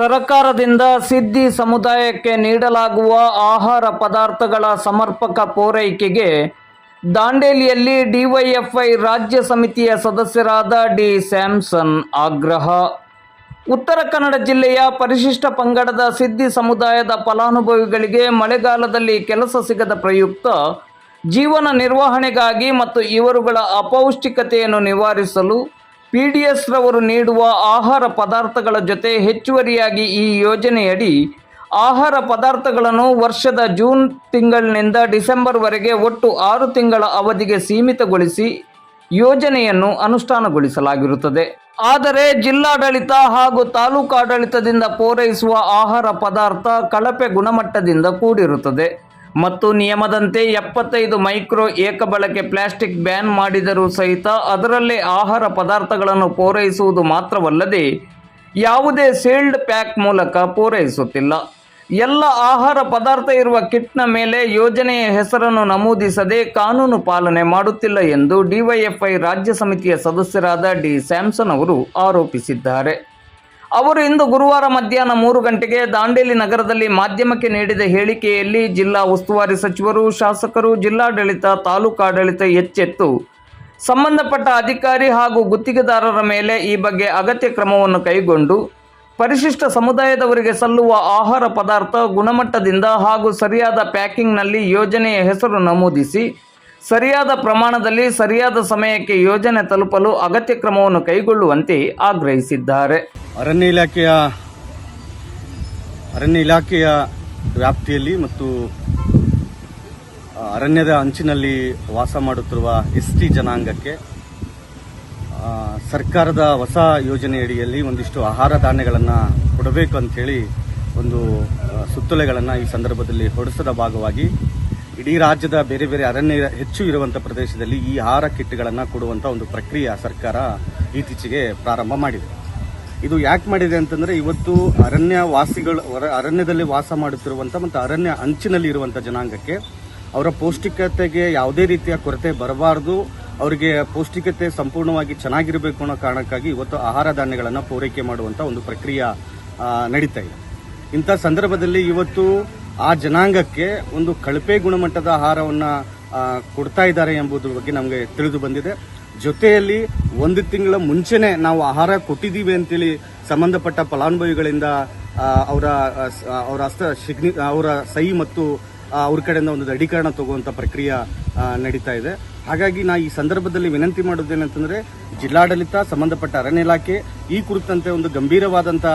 ಸರಕಾರದಿಂದ ಸಿದ್ದಿ ಸಮುದಾಯಕ್ಕೆ ನೀಡಲಾಗುವ ಆಹಾರ ಪದಾರ್ಥಗಳ ಸಮರ್ಪಕ ಪೂರೈಕೆಗೆ ದಾಂಡೇಲಿಯಲ್ಲಿ ಡಿವೈಎಫ್ಐ ರಾಜ್ಯ ಸಮಿತಿಯ ಸದಸ್ಯರಾದ ಡಿ ಸ್ಯಾಮ್ಸನ್ ಆಗ್ರಹ. ಉತ್ತರ ಕನ್ನಡ ಜಿಲ್ಲೆಯ ಪರಿಶಿಷ್ಟ ಪಂಗಡದ ಸಿದ್ದಿ ಸಮುದಾಯದ ಫಲಾನುಭವಿಗಳಿಗೆ ಮಳೆಗಾಲದಲ್ಲಿ ಕೆಲಸ ಸಿಗದ ಪ್ರಯುಕ್ತ ಜೀವನ ನಿರ್ವಹಣೆಗಾಗಿ ಮತ್ತು ಇವರುಗಳ ಅಪೌಷ್ಟಿಕತೆಯನ್ನು ನಿವಾರಿಸಲು ಪಿಡಿಎಸ್ ರವರು ನೀಡುವ ಆಹಾರ ಪದಾರ್ಥಗಳ ಜೊತೆ ಹೆಚ್ಚುವರಿಯಾಗಿ ಈ ಯೋಜನೆಯಡಿ ಆಹಾರ ಪದಾರ್ಥಗಳನ್ನು ವರ್ಷದ ಜೂನ್ ತಿಂಗಳಿನಿಂದ ಡಿಸೆಂಬರ್ವರೆಗೆ ಒಟ್ಟು ಆರು ತಿಂಗಳ ಅವಧಿಗೆ ಸೀಮಿತಗೊಳಿಸಿ ಯೋಜನೆಯನ್ನು ಅನುಷ್ಠಾನಗೊಳಿಸಲಾಗಿರುತ್ತದೆ. ಆದರೆ ಜಿಲ್ಲಾಡಳಿತ ಹಾಗೂ ತಾಲೂಕಾಡಳಿತದಿಂದ ಪೂರೈಸುವ ಆಹಾರ ಪದಾರ್ಥ ಕಳಪೆ ಗುಣಮಟ್ಟದಿಂದ ಕೂಡಿರುತ್ತದೆ. ಮತ್ತು ನಿಯಮದಂತೆ ಎಪ್ಪತ್ತೈದು ಮೈಕ್ರೋ ಏಕಬಳಕೆ ಪ್ಲಾಸ್ಟಿಕ್ ಬ್ಯಾನ್ ಮಾಡಿದರೂ ಸಹಿತ ಅದರಲ್ಲೇ ಆಹಾರ ಪದಾರ್ಥಗಳನ್ನು ಪೂರೈಸುವುದು ಮಾತ್ರವಲ್ಲದೆ ಯಾವುದೇ ಸೀಲ್ಡ್ ಪ್ಯಾಕ್ ಮೂಲಕ ಪೂರೈಸುತ್ತಿಲ್ಲ. ಎಲ್ಲ ಆಹಾರ ಪದಾರ್ಥ ಇರುವ ಕಿಟ್ನ ಮೇಲೆ ಯೋಜನೆಯ ಹೆಸರನ್ನು ನಮೂದಿಸದೆ ಕಾನೂನು ಪಾಲನೆ ಮಾಡುತ್ತಿಲ್ಲ ಎಂದು ಡಿವೈಎಫ್ಐ ರಾಜ್ಯ ಸಮಿತಿಯ ಸದಸ್ಯರಾದ ಡಿ ಸ್ಯಾಮ್ಸನ್ ಅವರು ಆರೋಪಿಸಿದ್ದಾರೆ. ಅವರು ಇಂದು ಗುರುವಾರ ಮಧ್ಯಾಹ್ನ ಮೂರು ಗಂಟೆಗೆ ದಾಂಡೇಲಿ ನಗರದಲ್ಲಿ ಮಾಧ್ಯಮಕ್ಕೆ ನೀಡಿದ ಹೇಳಿಕೆಯಲ್ಲಿ ಜಿಲ್ಲಾ ಉಸ್ತುವಾರಿ ಸಚಿವರು, ಶಾಸಕರು, ಜಿಲ್ಲಾಡಳಿತ ತಾಲೂಕಾಡಳಿತ ಎಚ್ಚೆತ್ತು. ಸಂಬಂಧಪಟ್ಟ ಅಧಿಕಾರಿ ಹಾಗೂ ಗುತ್ತಿಗೆದಾರರ ಮೇಲೆ ಈ ಬಗ್ಗೆ ಅಗತ್ಯ ಕ್ರಮವನ್ನು ಕೈಗೊಂಡು, ಪರಿಶಿಷ್ಟ ಸಮುದಾಯದವರಿಗೆ ಸಲ್ಲುವ ಆಹಾರ ಪದಾರ್ಥ ಗುಣಮಟ್ಟದಿಂದ ಹಾಗೂ ಸರಿಯಾದ ಪ್ಯಾಕಿಂಗ್ನಲ್ಲಿ ಯೋಜನೆಯ ಹೆಸರು ನಮೂದಿಸಿ ಸರಿಯಾದ ಪ್ರಮಾಣದಲ್ಲಿ ಸರಿಯಾದ ಸಮಯಕ್ಕೆ ಯೋಜನೆ ತಲುಪಲು ಅಗತ್ಯ ಕ್ರಮವನ್ನು ಕೈಗೊಳ್ಳುವಂತೆ ಆಗ್ರಹಿಸಿದ್ದಾರೆ. ಅರಣ್ಯ ಇಲಾಖೆಯ ಅರಣ್ಯ ಇಲಾಖೆಯ ವ್ಯಾಪ್ತಿಯಲ್ಲಿ ಮತ್ತು ಅರಣ್ಯದ ಅಂಚಿನಲ್ಲಿ ವಾಸ ಮಾಡುತ್ತಿರುವ ಎಸ್ ಟಿ ಜನಾಂಗಕ್ಕೆ ಸರ್ಕಾರದ ಹೊಸ ಯೋಜನೆಯಡಿಯಲ್ಲಿ ಒಂದಿಷ್ಟು ಆಹಾರ ಧಾನ್ಯಗಳನ್ನು ಕೊಡಬೇಕು ಅಂಥೇಳಿ ಒಂದು ಸುತ್ತೋಲೆಗಳನ್ನು ಈ ಸಂದರ್ಭದಲ್ಲಿ ಹೊಡೆಸದ ಭಾಗವಾಗಿ ಇಡೀ ರಾಜ್ಯದ ಬೇರೆ ಬೇರೆ ಅರಣ್ಯ ಹೆಚ್ಚು ಇರುವಂಥ ಪ್ರದೇಶದಲ್ಲಿ ಈ ಆಹಾರ ಕಿಟ್ಗಳನ್ನು ಕೊಡುವಂಥ ಒಂದು ಪ್ರಕ್ರಿಯೆ ಸರ್ಕಾರ ಇತ್ತೀಚೆಗೆ ಪ್ರಾರಂಭ ಮಾಡಿದೆ. ಇದು ಯಾಕೆ ಮಾಡಿದೆ ಅಂತಂದ್ರೆ ಇವತ್ತು ಅರಣ್ಯ ವಾಸಿಗಳು ಅರಣ್ಯದಲ್ಲಿ ವಾಸ ಮಾಡುತ್ತಿರುವಂಥ ಮತ್ತು ಅರಣ್ಯ ಅಂಚಿನಲ್ಲಿ ಇರುವಂಥ ಜನಾಂಗಕ್ಕೆ ಅವರ ಪೌಷ್ಟಿಕತೆಗೆ ಯಾವುದೇ ರೀತಿಯ ಕೊರತೆ ಬರಬಾರದು, ಅವರಿಗೆ ಪೌಷ್ಟಿಕತೆ ಸಂಪೂರ್ಣವಾಗಿ ಚೆನ್ನಾಗಿರಬೇಕು ಅನ್ನೋ ಕಾರಣಕ್ಕಾಗಿ ಇವತ್ತು ಆಹಾರ ಧಾನ್ಯಗಳನ್ನು ಪೂರೈಕೆ ಮಾಡುವಂಥ ಒಂದು ಪ್ರಕ್ರಿಯೆ ನಡೀತಾ ಇದೆ. ಇಂಥ ಸಂದರ್ಭದಲ್ಲಿ ಇವತ್ತು ಆ ಜನಾಂಗಕ್ಕೆ ಒಂದು ಕಳಪೆ ಗುಣಮಟ್ಟದ ಆಹಾರವನ್ನು ಕೊಡ್ತಾ ಇದ್ದಾರೆ ಎಂಬುದ್ರ ಬಗ್ಗೆ ನಮಗೆ ತಿಳಿದು ಬಂದಿದೆ. ಜೊತೆಯಲ್ಲಿ ಒಂದು ತಿಂಗಳ ಮುಂಚೆನೆ ನಾವು ಆಹಾರ ಕೊಟ್ಟಿದ್ದೀವಿ ಅಂತೇಳಿ ಸಂಬಂಧಪಟ್ಟ ಫಲಾನುಭವಿಗಳಿಂದ ಅವರ ಅವರ ಹಸ್ತ ಶಿಗ್ನಿ ಅವರ ಸಹಿ ಮತ್ತು ಅವ್ರ ಕಡೆಯಿಂದ ಒಂದು ದೃಢೀಕರಣ ತಗುವಂಥ ಪ್ರಕ್ರಿಯೆ ನಡೀತಾ ಇದೆ. ಹಾಗಾಗಿ ನಾ ಈ ಸಂದರ್ಭದಲ್ಲಿ ವಿನಂತಿ ಮಾಡೋದೇನಂತಂದರೆ ಜಿಲ್ಲಾಡಳಿತ, ಸಂಬಂಧಪಟ್ಟ ಅರಣ್ಯ ಇಲಾಖೆ ಈ ಕುರಿತಂತೆ ಒಂದು ಗಂಭೀರವಾದಂಥ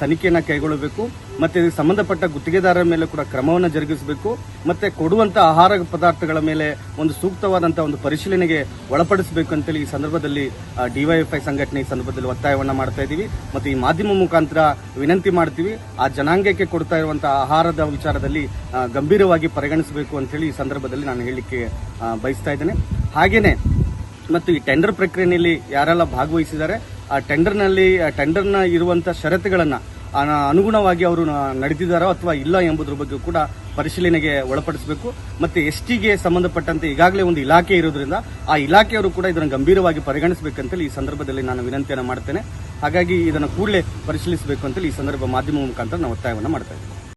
ತನಿಖೆಯನ್ನು ಕೈಗೊಳ್ಳಬೇಕು, ಮತ್ತೆ ಇದಕ್ಕೆ ಸಂಬಂಧಪಟ್ಟ ಗುತ್ತಿಗೆದಾರರ ಮೇಲೆ ಕೂಡ ಕ್ರಮವನ್ನು ಜರುಗಿಸಬೇಕು, ಮತ್ತೆ ಕೊಡುವಂಥ ಆಹಾರ ಪದಾರ್ಥಗಳ ಮೇಲೆ ಒಂದು ಸೂಕ್ತವಾದಂಥ ಒಂದು ಪರಿಶೀಲನೆಗೆ ಒಳಪಡಿಸಬೇಕು ಅಂತೇಳಿ ಈ ಸಂದರ್ಭದಲ್ಲಿ ಡಿವೈಎಫ್ಐ ಸಂಘಟನೆ ಈ ಸಂದರ್ಭದಲ್ಲಿ ಒತ್ತಾಯವನ್ನು ಮಾಡ್ತಾ ಇದ್ದೀವಿ. ಮತ್ತು ಈ ಮಾಧ್ಯಮ ಮುಖಾಂತರ ವಿನಂತಿ ಮಾಡ್ತೀವಿ, ಆ ಜನಾಂಗಕ್ಕೆ ಕೊಡ್ತಾ ಇರುವಂಥ ಆಹಾರದ ವಿಚಾರದಲ್ಲಿ ಗಂಭೀರವಾಗಿ ಪರಿಗಣಿಸಬೇಕು ಅಂತೇಳಿ ಈ ಸಂದರ್ಭದಲ್ಲಿ ನಾನು ಹೇಳಲಿಕ್ಕೆ ಬಯಸ್ತಾ ಇದ್ದೇನೆ. ಹಾಗೆಯೇ ಮತ್ತು ಈ ಟೆಂಡರ್ ಪ್ರಕ್ರಿಯೆಯಲ್ಲಿ ಯಾರೆಲ್ಲ ಭಾಗವಹಿಸಿದ್ದಾರೆ ಆ ಟೆಂಡರ್ನಲ್ಲಿ ಟೆಂಡರ್ನ ಇರುವಂತ ಷರತ್ತುಗಳನ್ನು ಅನುಗುಣವಾಗಿ ಅವರು ನಡೆದಿದ್ದಾರೋ ಅಥವಾ ಇಲ್ಲ ಎಂಬುದ್ರ ಬಗ್ಗೆ ಕೂಡ ಪರಿಶೀಲನೆಗೆ ಒಳಪಡಿಸಬೇಕು. ಮತ್ತೆ ಎಸ್ ಟಿಗೆ ಸಂಬಂಧಪಟ್ಟಂತೆ ಈಗಾಗಲೇ ಒಂದು ಇಲಾಖೆ ಇರೋದ್ರಿಂದ ಆ ಇಲಾಖೆಯವರು ಕೂಡ ಇದನ್ನು ಗಂಭೀರವಾಗಿ ಪರಿಗಣಿಸಬೇಕಂತೇಳಿ ಈ ಸಂದರ್ಭದಲ್ಲಿ ನಾನು ವಿನಂತಿಯನ್ನು ಮಾಡ್ತೇನೆ. ಹಾಗಾಗಿ ಇದನ್ನು ಕೂಡಲೇ ಪರಿಶೀಲಿಸಬೇಕು ಅಂತೇಳಿ ಈ ಸಂದರ್ಭ ಮಾಧ್ಯಮ ಮುಖಾಂತರ ನಾವು ಒತ್ತಾಯವನ್ನು ಮಾಡ್ತಾ ಇದ್ದೇವೆ.